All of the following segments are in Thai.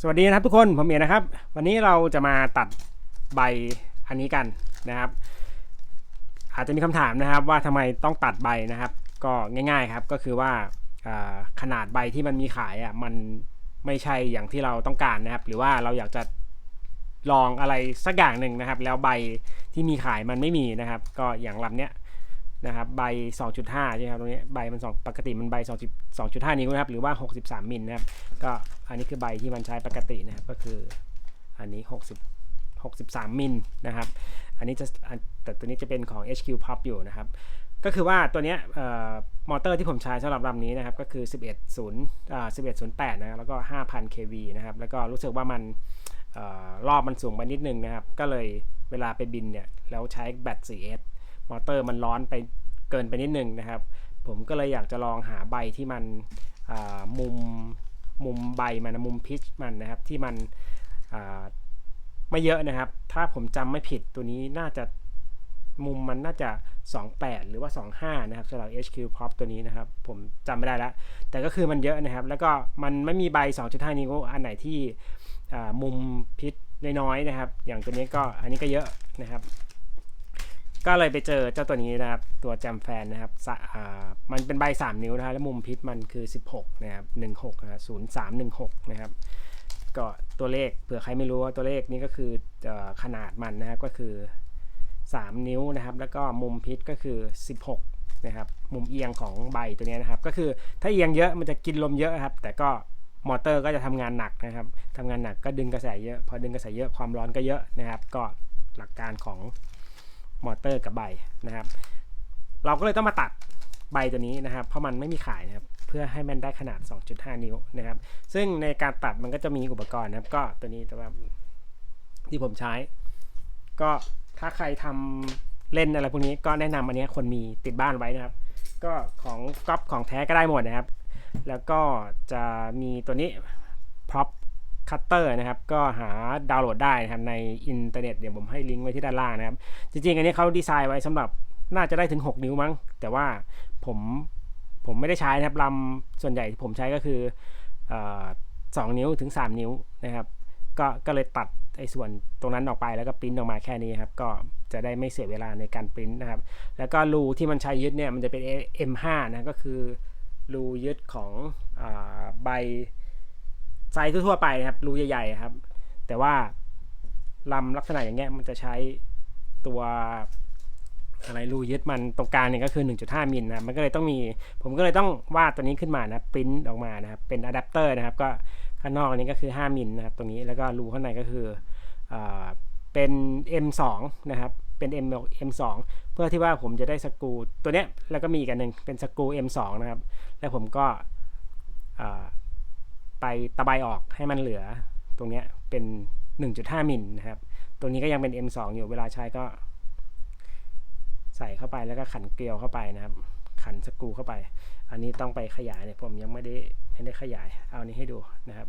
สวัสดีนะครับทุกคนผมเมียนะครับ วันนี้เราจะมาตัดใบอันนี้กันนะครับ อาจจะมีคำถามนะครับว่าทำไมต้องตัดใบนะครับ ก็ง่าย ๆครับก็คือว่าอ่าขนาดใบที่มันมีขายอะมันไม่ใช่อย่างที่เราต้องการนะครับ หรือว่าเราอยากจะลองอะไรสักอย่างหนึ่งนะครับ แล้วใบที่มีขายมันไม่มีนะครับ ก็อย่างลำเนี้ย นะครับใบ 2.5 ใช่ไหมครับตรงนี้ใบมันสองปกติมันใบ2 2.5 นิ้วนะครับหรือว่า 63 มิลนะครับก็อันนี้คือใบที่มันใช้ปกตินะครับก็คืออันนี้ 60 63 มิลนะครับอันนี้จะแต่ตัวนี้จะเป็นของ HQ Pop อยู่นะครับก็คือว่าตัวเนี้ยมอเตอร์ที่ผมใช้สำหรับลำนี้นะครับก็คือ 11 0อ่า1108 นะครับแล้วก็ 5,000 kV นะครับแล้วก็รู้สึกว่ามันออรอบมันสูงไปนิดนึงนะครับก็เลยเวลาไปบินเนี่ยแล้วใช้แบต 4S มอเตอร์มันร้อนไปเกินไปนิดนึงนะครับ ผมก็เลยอยากจะลองหาใบที่มันมุมมุมใบมันนะมุมพิชมันนะครับ ที่มันไม่เยอะนะครับ ถ้าผมจำไม่ผิดตัวนี้น่าจะมุมมันน่าจะ 28 หรือว่า 25 นะครับสำหรับ HQ Pop ตัวนี้นะครับ ผมจำไม่ได้แล้ว แต่ก็คือมันเยอะนะครับ แล้วก็มันไม่มีใบ 2.5 นิ้วอันไหนที่มุมพิษน้อยๆนะครับ อย่างตัวนี้ก็อันนี้ก็เยอะนะครับ ก็เลยไปเจอเจ้าตัวนี้นะครับ ตัวแจมแฟนนะครับอ่ามันเป็นใบ 3 นิ้วนะครับ แล้วมุมพิษมันคือ 16 นะครับ 16นะ0316นะครับ ก็ตัวเลขเผื่อใครไม่รู้ว่าตัวเลขนี้ก็คืออขนาดมันนะครับก็คือ 3 นิ้วนะครับ แล้วก็มุมพิษก็คือ 16 นะครับ มุมเอียงของใบตัวนี้นะครับ ก็คือถ้าเอียงเยอะมันจะกินลมเยอะครับ แต่ก็มอเตอร์ก็จะทำงานหนักนะครับทำงานหนักก็ดึงกระแสเยอะ พอดึงกระแสเยอะความร้อนก็เยอะนะครับ ก็หลักการของ มอเตอร์กับใบนะครับ เราก็เลยต้องมาตัดใบตัวนี้นะครับ เพราะมันไม่มีขายนะครับ เพื่อให้มันได้ขนาด 2.5 นิ้วนะครับ ซึ่งในการตัดมันก็จะมีอุปกรณ์นะครับ ก็ตัวนี้แต่ว่าที่ผมใช้ ก็ถ้าใครทำเล่นอะไรพวกนี้ก็แนะนำอันนี้คนมีติดบ้านไว้นะครับ ก็ของก๊อปของแท้ก็ได้หมดนะครับ แล้วก็จะมีตัวนี้ prop cutter นะครับ ก็หาดาวน์โหลดได้นะครับในอินเทอร์เน็ตเดี๋ยวผมให้ลิงก์ไว้ที่ด้านล่างนะครับ จริงๆ อันนี้เขาดีไซน์ไว้สำหรับน่าจะได้ถึง 6 นิ้วมั้ง แต่ว่าผมผมไม่ได้ใช้นะครับลำส่วนใหญ่ที่ผมใช้ก็คือสองนิ้วถึง 3 นิ้วนะครับก็ก็เลยตัดไอ้ส่วนตรงนั้นออกไปแล้วก็ปริ้นออกมาแค่นี้ครับ ก็จะได้ไม่เสียเวลาในการปริ้นนะครับ แล้วก็รูที่มันใช้ยึดเนี่ยมันจะเป็น M5 นะก็คือรูยึดของอใบ ไซส์ทั่วๆไปนะครับรูใหญ่ๆครับ แต่ว่าลำลักษณะอย่างเงี้ยมันจะใช้ตัวอะไรรูยึดมันตรงกลางเนี่ยก็คือ 1.5 มิลนะมันก็เลยต้องมี ผมก็เลยต้องวาดตัวนี้ขึ้นมานะปริ้นออกมานะครับเป็นอะแดปเตอร์นะครับก็ข้างนอกอันนี้ก็คือ 5 มิลนะครับตรงนี้แล้วก็รูข้างในก็คืออาเป็น M2 นะครับเป็น M M2 เพื่อที่ว่าผมจะได้สกรูตัวเนี้ยแล้วก็มีอีกอันหนึ่งเป็นสกรู M2 นะครับ แล้วผมก็อ่า ไปตะไบออกให้มันเหลือตรงนี้เป็น 1.5 มิลนะครับ ตัวนี้ก็ยังเป็น M2 อยู่เวลาใช้ก็ ใส่เข้าไปแล้วก็ขันเกลียวเข้าไปนะครับ ขันสกรูเข้าไป อันนี้ต้องไปขยายเนี่ยผมยังไม่ได้ไม่ได้ขยาย เอาอันนี้ให้ดูนะครับ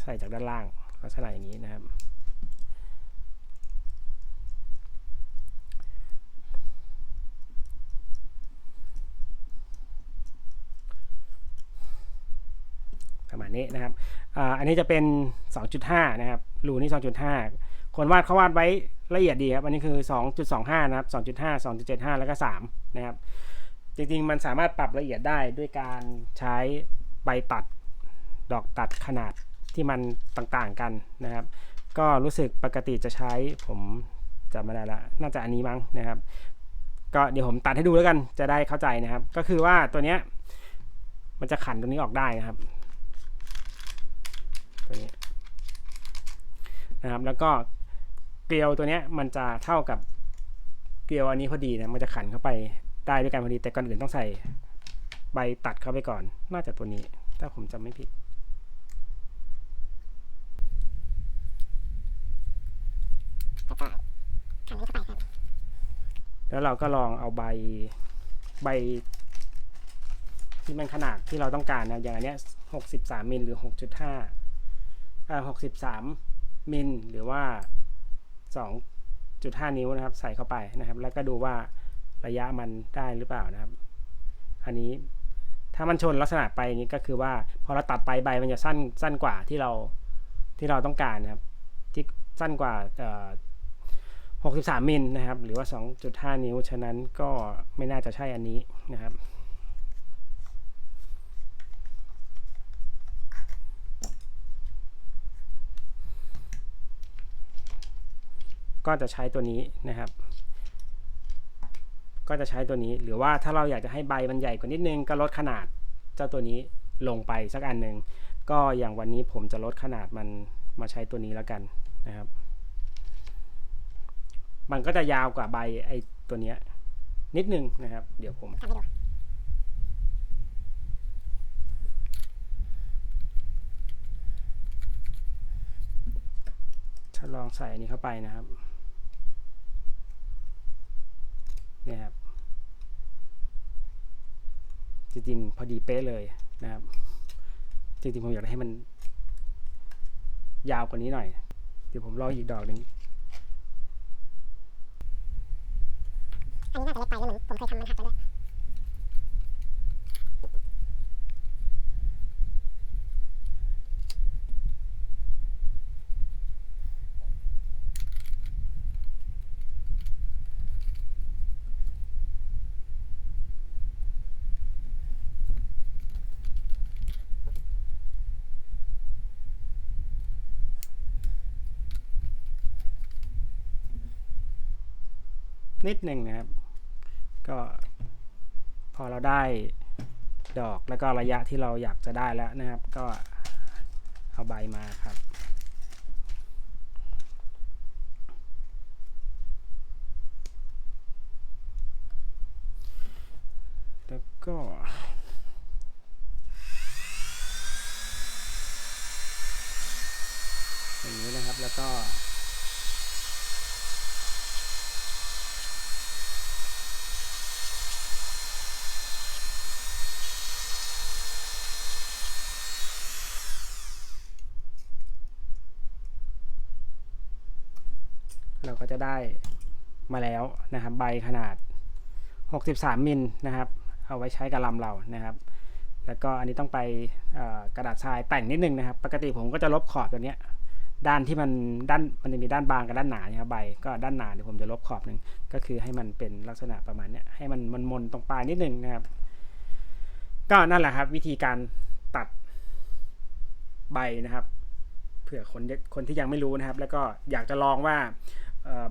ใส่จากด้านล่างลักษณะอย่างนี้นะครับ ประมาณ นี้นะครับอันนี้จะเป็น 2.5 นะครับรูนี่ 2.5 คนวาดเขาวาดไว้ละเอียดดีครับอันนี้คือ 2.25 นะครับ 2.5 2.75 แล้วก็ 3 นะครับ จริงๆ มันสามารถปรับละเอียดได้ด้วยการใช้ใบตัดดอกตัดขนาดที่มันต่างๆกันนะครับ ก็รู้สึกปกติจะใช้ผมจำไม่ได้ละน่าจะอันนี้มั้งนะครับ ก็เดี๋ยวผมตัดให้ดูแล้วกันจะได้เข้าใจนะครับ ก็คือว่าตัวเนี้ยมันจะขันตัวนี้ออกได้นะครับ ตัวนี้นะครับแล้วก็เกลียวตัวนี้มันจะเท่ากับเกลียวอันนี้พอดีนะมันจะขันเข้าไปได้ด้วยกันพอดีแต่ก่อนอื่นต้องใส่ใบตัดเข้าไปก่อน น่าจะตัวนี้ ถ้าผมจำไม่ผิด แล้วเราก็ลองเอาใบใบ ที่มันขนาดที่เราต้องการนะอย่างอันเนี้ยหกสิบสามมิลหรือหกจุดห้า หกสิบสามมิลหรือว่าสองจุดห้านิ้วนะครับ ใส่เข้าไปนะครับ แล้วก็ดูว่าระยะมันได้หรือเปล่านะครับ อันนี้ถ้ามันชนลักษณะไปอย่างนี้ก็คือว่าพอเราตัดไปใบมันจะสั้นสั้นกว่าที่เราที่เราต้องการนะครับ ที่สั้นกว่า63มิลนะครับ หรือว่า 2.5 นิ้ว ฉะนั้นก็ไม่น่าจะใช่อันนี้นะครับ ก็จะใช้ตัวนี้นะครับ ก็จะใช้ตัวนี้ หรือว่าถ้าเราอยากจะให้ใบมันใหญ่กว่านิดนึงก็ลดขนาดเจ้าตัวนี้ลงไปสักอันหนึ่งก็อย่างวันนี้ผมจะลดขนาดมันมาใช้ตัวนี้แล้วกันนะครับ มันก็จะยาวกว่าใบไอ้ตัวเนี้ยนิดนึงนะครับ เดี๋ยวผมทำให้ดูทดลองใส่อันนี้เข้าไปนะครับเนะครับ จริงๆ พอดีเป๊ะเลยนะครับ จริงๆ ผมอยากให้มัน ยาวกว่านี้หน่อย เดี๋ยวผมลองอีกดอกหนึ่งอันนี้น่าจะเล็กไปแล้วเหมือนผมเคยทำมันหักไปด้วย นิดหนึ่งนะครับ ก็พอเราได้ดอกแล้วก็ระยะที่เราอยากจะได้แล้วนะครับ ก็เอาใบมาครับแล้วก็อย่างนี้นะครับแล้วก็ เราก็จะได้มาแล้วนะครับ ใบขนาด 63 มิลนะครับ เอาไว้ใช้กับลำเรานะครับ แล้วก็อันนี้ต้องไปกระดาษทรายแต่งนิดนึงนะครับ ปกติผมก็จะลบขอบตัวเนี้ยด้านที่มันด้านมันจะมีด้านบางกับด้านหนาเนี่ยครับใบก็ด้านหนาเดี๋ยวผมจะลบขอบหนึ่งก็คือให้มันเป็นลักษณะประมาณเนี้ยให้มันมันมนตรงปลายนิดนึงนะครับ ก็นั่นแหละครับ วิธีการตัดใบนะครับ เผื่อคนคนที่ยังไม่รู้นะครับ แล้วก็อยากจะลองว่า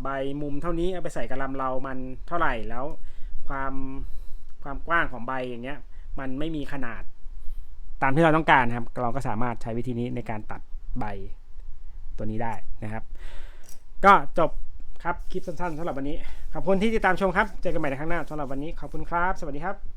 ใบมุมเท่านี้เอาไปใส่กระลำเรามันเท่าไหร่แล้วความความกว้างของใบอย่างเงี้ยมันไม่มีขนาดตามที่เราต้องการครับ เราก็สามารถใช้วิธีนี้ในการตัดใบตัวนี้ได้นะครับ ก็จบครับคลิปสั้นๆสำหรับวันนี้ขอบคุณที่ติดตามชมครับ เจอกันใหม่ในครั้งหน้าสำหรับวันนี้ขอบคุณครับ สวัสดีครับ